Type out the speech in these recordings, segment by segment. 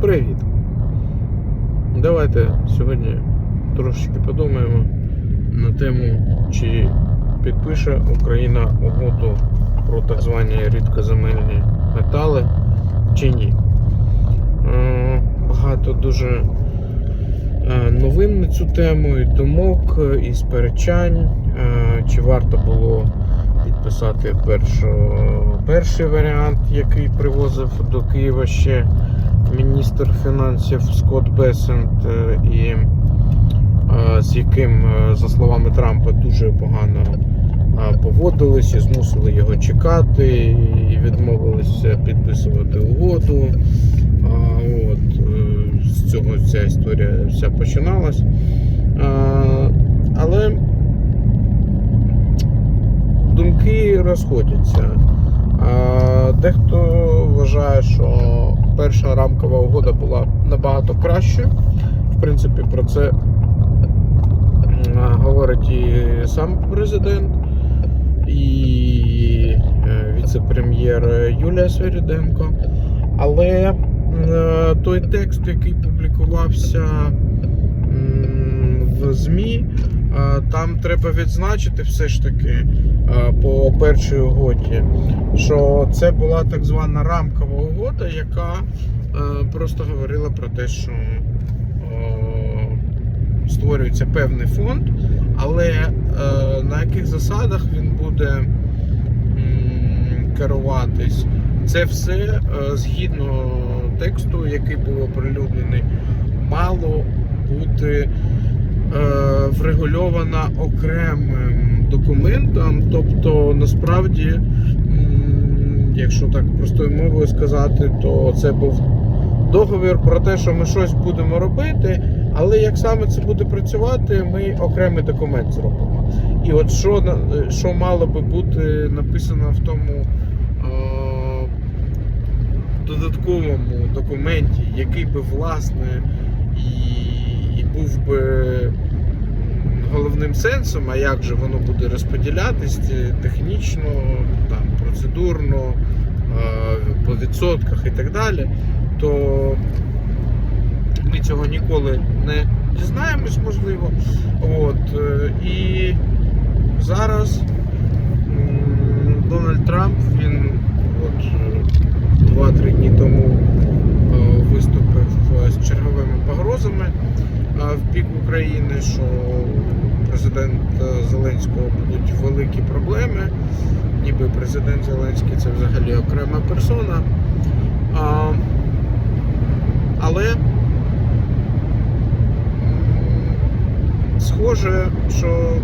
Привіт! Давайте сьогодні трошечки подумаємо на тему, чи підпише Україна угоду про так звані рідкоземельні метали чи ні. Е, Багато дуже е, новин на цю тему, і думок, е, і сперечань, чи варто було підписати першо, перший варіант, який привозив до Києва ще міністр фінансів Скотт Бесент, е, і е, з яким, е, за словами Трампа, дуже погано поводились і змусили його чекати, і відмовилися підписувати угоду. От, з цього ця історія вся починалась. Але думки розходяться. Дехто вважає, що перша рамкова угода була набагато кращою. В принципі, про це говорить і сам президент, і е, віце-прем'єр Юлія Свиріденко. Але е, той текст, який публікувався в ЗМІ, там треба відзначити все ж таки е, по першій угоді, що це була так звана рамкова угода, яка е, просто говорила про те, що е, створюється певний фонд, але е, на яких засадах він буде керуватись. Це все е, згідно тексту, який був оприлюднений, мало бути е, врегульована окремим документом. Тобто, насправді, якщо так простою мовою сказати, то це був договір про те, що ми щось будемо робити, але як саме це буде працювати, ми окремий документ зробимо. І от що, що мало би бути написано в тому. е, додатковому документі, який би власне і, і був би м, сенсом, а як же воно буде розподілятись е, технічно, там, процедурно, е, по відсотках і так далі, то ми цього ніколи не дізнаємось, можливо. От, е, і зараз Дональд Трамп він от е, два-три дні тому е, виступив е, з черговими погрозами е, в бік України, що у президента Зеленського будуть великі проблеми. Ніби президент Зеленський це взагалі окрема персона. А, Але схоже, що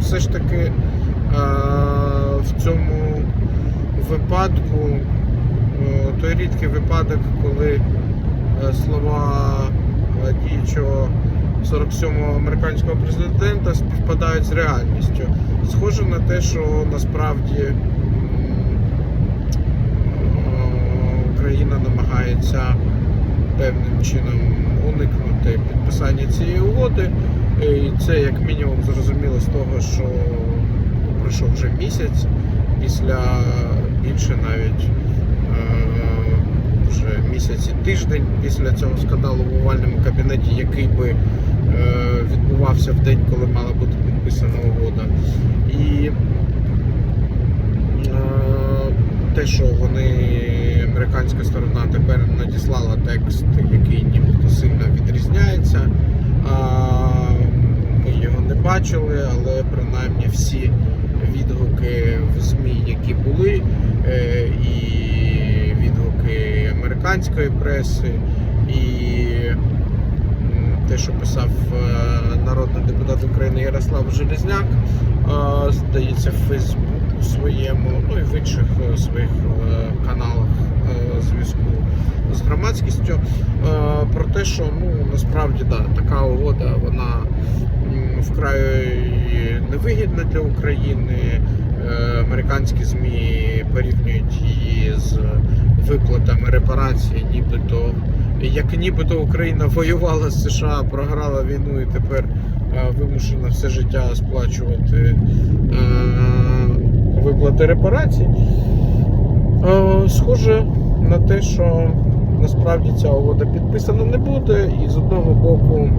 все ж таки е, в цьому випадку е, той рідкий випадок, коли е, слова діючого 47-го американського президента співпадають з реальністю. Схоже на те, що насправді е, Україна намагається певним чином уникнути підписання цієї угоди. І це як мінімум зрозуміло з того, що пройшов вже місяць після більше навіть е, вже місяць і тиждень після цього скандалу в овальному кабінеті, який би е, відбувався в день, коли мала бути підписана угода. І е, те, що вони, американська сторона тепер надіслала текст, який нібито сильно відрізняється. Ми його не бачили, але принаймні всі відгуки в ЗМІ, які були, е, і відгуки американської преси, і те, що писав е, народний депутат України Ярослав Железняк, е, здається, в Фейсбуку своєму, ну і в інших е, своїх каналах зв'язку з громадськістю, про те, що ну насправді да, така угода вона вкрай невигідна для України. Американські ЗМІ порівнюють її з виплатами репарацій, нібито як нібито Україна воювала з США, програла війну і тепер е, вимушена все життя сплачувати е, виплати репарацій. Е, Схоже на те, що насправді ця угода підписана не буде. І з одного боку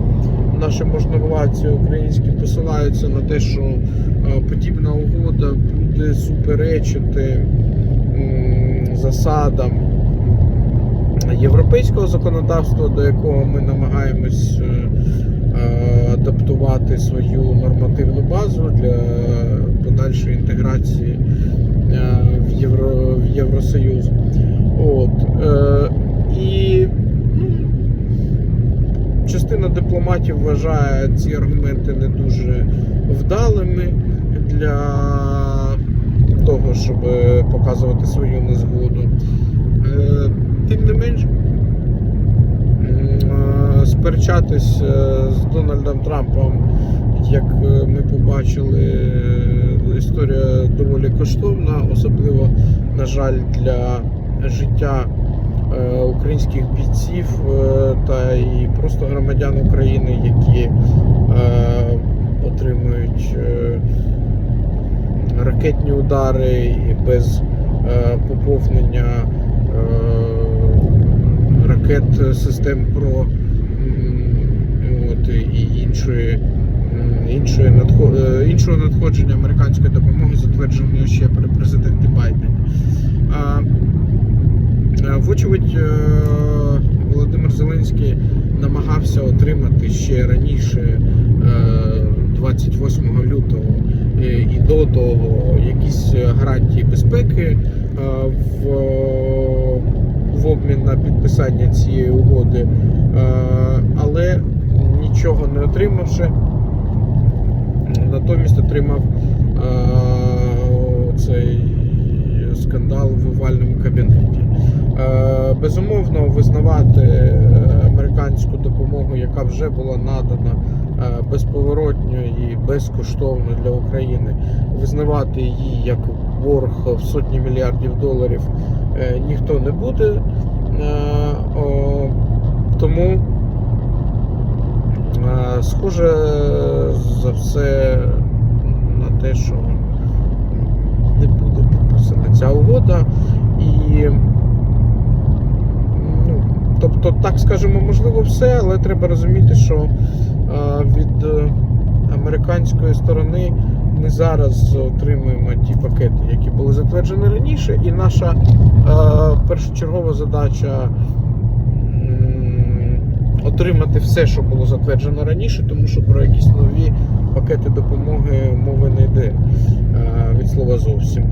наші можновладці українські посилаються на те, що подібна угода буде суперечити засадам європейського законодавства, до якого ми намагаємось е, е, адаптувати свою нормативну базу для подальшої інтеграції е, в, Євро, в Євросоюз. От, і ну, частина дипломатів вважає ці аргументи не дуже вдалими для того, щоб показувати свою незгоду. Тим не менш, сперечатись е, з Дональдом Трампом, як е, ми побачили, е, історія доволі коштовна, особливо, на жаль, для життя українських бійців та і просто громадян України, які отримують ракетні удари і без поповнення е, ракет систем ПРО от, і іншої. Іншої надхо... е, іншого надходження американської допомоги затвердженої ще при президенті Байдені. А, е, Вочевидь, е, Володимир Зеленський намагався отримати ще раніше, е, 28 лютого, е, і до того якісь гарантії безпеки е, в, в обмін на підписання цієї угоди, Е, але нічого не отримавши, натомість отримав е, цей скандал в овальному кабінеті. Е, Безумовно, визнавати американську допомогу, яка вже була надана безповоротньо і безкоштовно для України, визнавати її як борг в сотні мільярдів доларів ніхто не буде. Е, Тому е, схоже за все на те, що не буде підписана ця угода. І ну, тобто, так скажемо, можливо, все, але треба розуміти, що е, від е, американської сторони ми зараз отримуємо ті пакети, які були затверджені раніше, і наша е, першочергова задача отримати все, що було затверджено раніше, тому що про якісь нові пакети допомоги мови не йде е, від слова зовсім.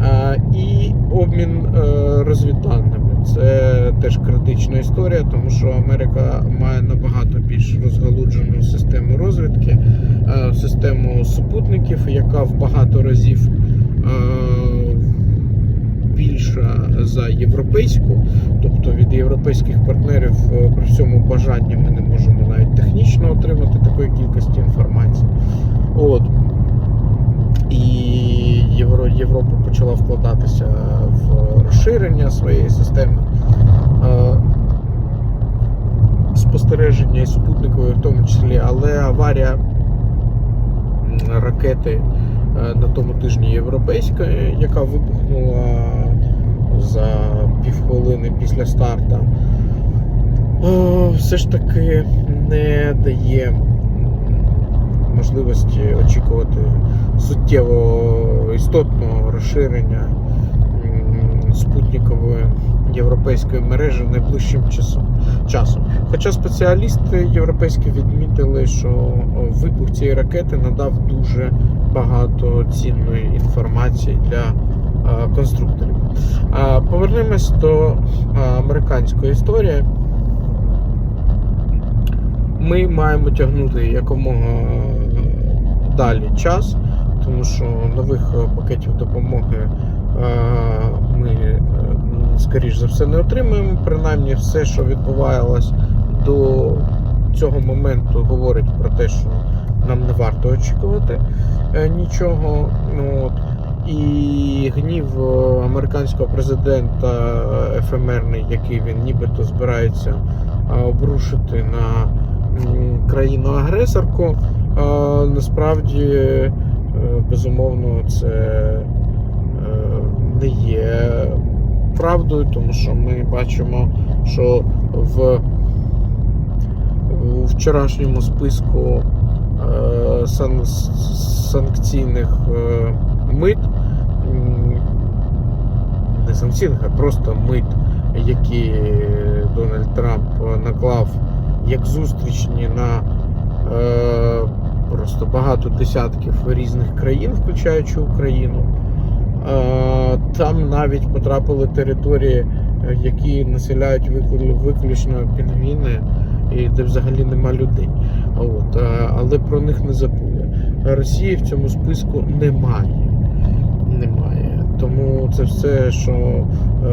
Е, І обмін е, розвідданими. Це теж критична історія, тому що Америка має набагато більш розгалуджену систему розвідки, е, систему супутників, яка в багато разів е, більша за європейську. Тобто від європейських партнерів е, при всьому бажанні ми не можемо навіть технічно отримати такої кількості інформації. От. І Євро, Європа почала вкладатися в розширення своєї системи. Е, спостереження і супутникової в тому числі, але аварія ракети е, на тому тижні європейської, яка вибухнула за півхвилини після старта, е, все ж таки не дає можливості очікувати суттєво істотного розширення спутникової європейської мережі найближчим часом. Хоча спеціалісти європейські відмітили, що вибух цієї ракети надав дуже багато цінної інформації для е, конструкторів. Повернемось до е, американської історії. Ми маємо тягнути якомога далі час, тому що нових е, пакетів допомоги е, ми, е, скоріш за все, не отримаємо. Принаймні, все, що відбувалось до цього моменту, говорить про те, що нам не варто очікувати нічого. Ну, от. І гнів американського президента ефемерний, який він нібито збирається обрушити на країну-агресорку, е, насправді, е, безумовно, це е, не є правдою, тому що ми бачимо, що в вчорашньому списку е, сан, санкційних мит, не санкційних, а просто мит, які Дональд Трамп наклав як зустрічні на просто багато десятків різних країн, включаючи Україну. Е, Там навіть потрапили території, е, які населяють виключно пінгвіни, і де взагалі нема людей. От, е, але про них не забули. Росії в цьому списку немає. Немає. Тому це все, що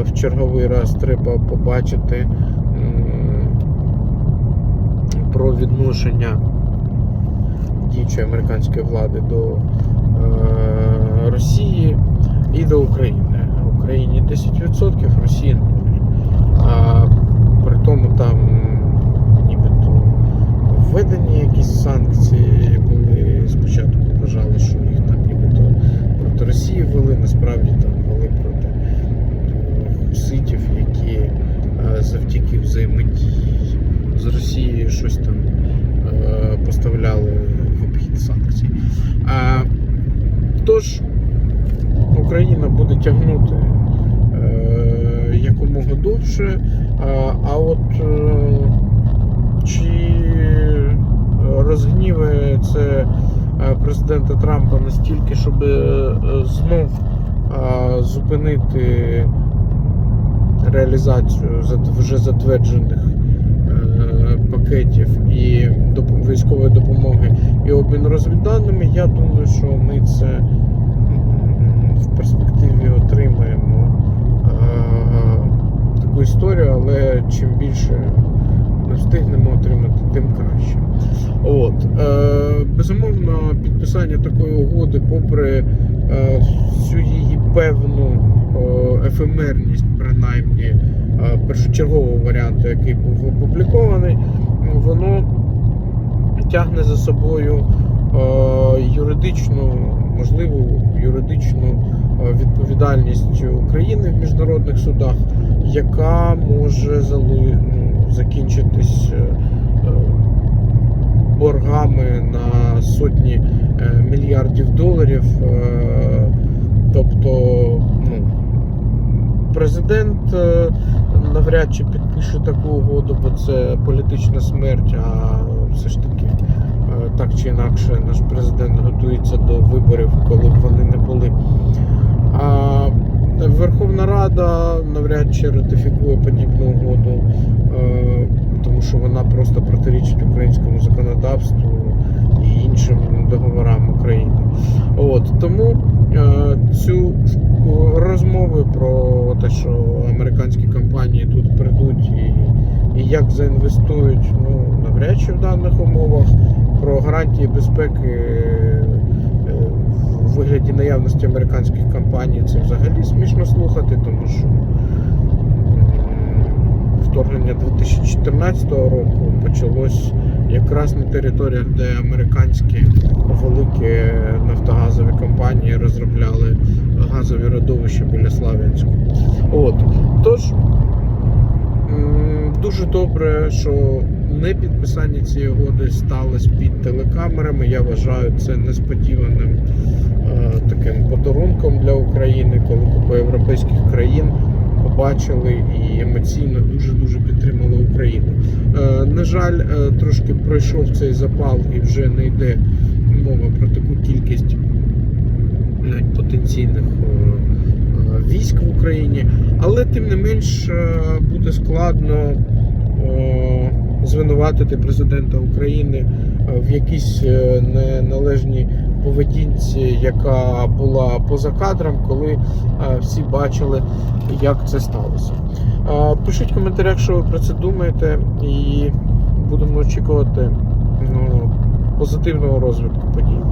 в черговий раз треба побачити про відношення діючої американської влади до е, Росії і до України. Україні 10%, Росії 0. А при тому там нібито введені якісь санкції були. Спочатку вважали, що їх там нібито проти Росії ввели, насправді там ввели проти е, хуситів, які е, завдяки взаємодії з Росією щось там е, поставляли в обхід санкцій. А, тож Україна буде тягнути е, якомога довше. А, от е, чи розгніває це е, президента Трампа настільки, щоб е, знов зупинити реалізацію вже затверджених пакетів і військової допомоги і обмін розвідданими, я думаю, що ми це м, в перспективі отримаємо е, таку історію, але чим більше ми встигнемо отримати, тим краще. От. Е, безумовно, підписання такої угоди, попри е, всю її певну ефемерність, принаймні е, першочергового варіанту, який був опублікований, воно тягне за собою е, юридичну, можливу юридичну е, відповідальність України в міжнародних судах, яка може ну, закінчитись е, е, боргами на сотні мільярдів доларів. Тобто, ну, президент навряд чи підпише таку угоду, бо це політична смерть, а все ж таки, е, так чи інакше, наш президент готується до виборів, коли б вони не були. А Верховна Рада навряд чи ратифікує подібну угоду, е, тому що вона просто протирічить українському законодавству і іншим договорам України. От тому е, цю розмови про те, що американські компанії тут прийдуть і, і як заінвестують, ну навряд чи в даних умовах про гарантії безпеки е, в вигляді наявності американських компаній це взагалі смішно слухати, тому що вторгнення 2014 року почалось якраз на територіях, де американські великі нафтогазові компанії розробляли газові родовища біля Славянську. От. Тож дуже добре, що не підписання цієї угоди сталося під телекамерами. Я вважаю це несподіваним е, таким подарунком для України, коли купа європейських країн побачили і емоційно дуже-дуже підтримали Україну. Е, на жаль, е, трошки пройшов цей запал і вже не йде мова про таку кількість потенційних військ в Україні, але тим не менш буде складно звинуватити президента України е, в якійсь е, неналежній поведінці, яка була поза кадром, коли е, всі бачили, як це сталося. Пишіть в коментарях, що ви про це думаєте, і будемо очікувати ну, позитивного розвитку подій.